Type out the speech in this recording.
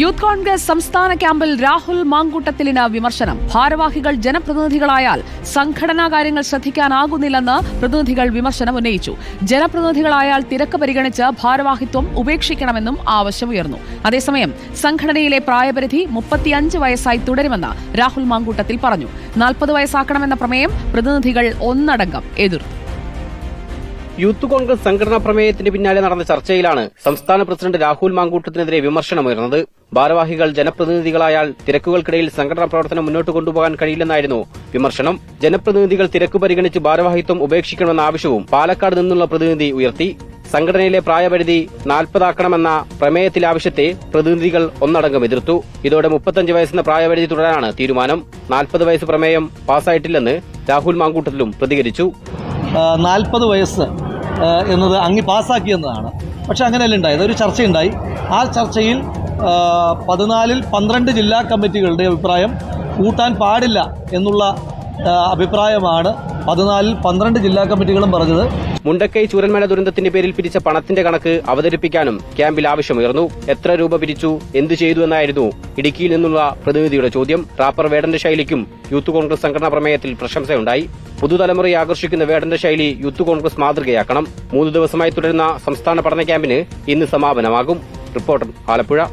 Youth Congress സംസ്ഥാന ക്യാമ്പിൽ രാഹുൽ മാങ്കൂട്ടത്തിലിന് വിമർശനം. ഭാരവാഹികൾ ജനപ്രതിനിധികളായാൽ സംഘടനാ കാര്യങ്ങൾ ശ്രദ്ധിക്കാനാകുന്നില്ലെന്ന് പ്രതിനിധികൾ വിമർശനം ഉന്നയിച്ചു. ജനപ്രതിനിധികളായാൽ തിരക്ക് പരിഗണിച്ച് ഭാരവാഹിത്വം ഉപേക്ഷിക്കണമെന്നും ആവശ്യമുയർന്നു അതേസമയം സംഘടനയിലെ പ്രായപരിധി മുപ്പത്തിയഞ്ച് വയസ്സായി തുടരുമെന്ന് രാഹുൽ മാങ്കൂട്ടത്തിൽ പറഞ്ഞു. നാൽപ്പത് വയസ്സാക്കണമെന്ന പ്രമേയം പ്രതിനിധികൾ ഒന്നടങ്കം എതിർത്തു. യൂത്ത് കോൺഗ്രസ് സംഘടനാ പ്രമേയത്തിന് പിന്നാലെ നടന്ന ചർച്ചയിലാണ് സംസ്ഥാന പ്രസിഡന്റ് രാഹുൽ മാങ്കൂട്ടത്തിനെതിരെ വിമർശനമുയർന്നത്. ഭാരവാഹികൾ ജനപ്രതിനിധികളായാൽ തിരക്കുകൾക്കിടയിൽ സംഘടനാ പ്രവർത്തനം മുന്നോട്ട് കൊണ്ടുപോകാൻ കഴിയില്ലെന്നായിരുന്നു വിമർശനം. ജനപ്രതിനിധികൾ തിരക്ക് പരിഗണിച്ച് ഭാരവാഹിത്വം ഉപേക്ഷിക്കണമെന്ന ആവശ്യവും പാലക്കാട് നിന്നുള്ള പ്രതിനിധി ഉയർത്തി. സംഘടനയിലെ പ്രായപരിധി നാൽപ്പതാക്കണമെന്ന പ്രമേയത്തിലെ ആവശ്യത്തെ പ്രതിനിധികൾ ഒന്നടങ്കം എതിർത്തു. ഇതോടെ മുപ്പത്തഞ്ച് വയസ്സെന്ന പ്രായപരിധി തുടരാനാണ് തീരുമാനം. നാൽപ്പത് വയസ്സ് പ്രമേയം പാസായിട്ടില്ലെന്ന് രാഹുൽ മാങ്കൂട്ടത്തിലും പ്രതികരിച്ചു. നാൽപ്പത് വയസ്സ് എന്നത് അങ്ങ് പാസ്സാക്കിയെന്നതാണ്. പക്ഷെ അങ്ങനെയല്ല ഉണ്ടായത്. ഒരു ചർച്ചയുണ്ടായി. ആ ചർച്ചയിൽ പതിനാലിൽ പന്ത്രണ്ട് ജില്ലാ കമ്മിറ്റികളുടെ അഭിപ്രായം കൂട്ടാൻ പാടില്ല എന്നുള്ള അഭിപ്രായമാണ് പതിനാലിൽ പന്ത്രണ്ട് ജില്ലാ കമ്മിറ്റികളും പറഞ്ഞത്. മുണ്ടക്കൈ ചൂരന്മല ദുരന്തത്തിന്റെ പേരിൽ പിരിച്ച പണത്തിന്റെ കണക്ക് അവതരിപ്പിക്കാനും ക്യാമ്പിൽ ആവശ്യമുയർന്നു. എത്ര രൂപ പിരിച്ചു എന്തു ചെയ്തു എന്നായിരുന്നു ഇടുക്കിയിൽ നിന്നുള്ള പ്രതിനിധിയുടെ ചോദ്യം. റാപ്പർ വേടന്റെ ശൈലിക്കും യൂത്ത് കോൺഗ്രസ് സംഘടനാ പ്രമേയത്തിൽ പ്രശംസയുണ്ടായി. പുതുതലമുറയെ ആകർഷിക്കുന്ന വേടന്റെ ശൈലി യൂത്ത് കോൺഗ്രസ് മാതൃകയാക്കണം. മൂന്ന് ദിവസമായി തുടരുന്ന സംസ്ഥാന പഠന ക്യാമ്പിന് ഇന്ന് സമാപനമാകും. റിപ്പോർട്ടർ ആലപ്പുഴ.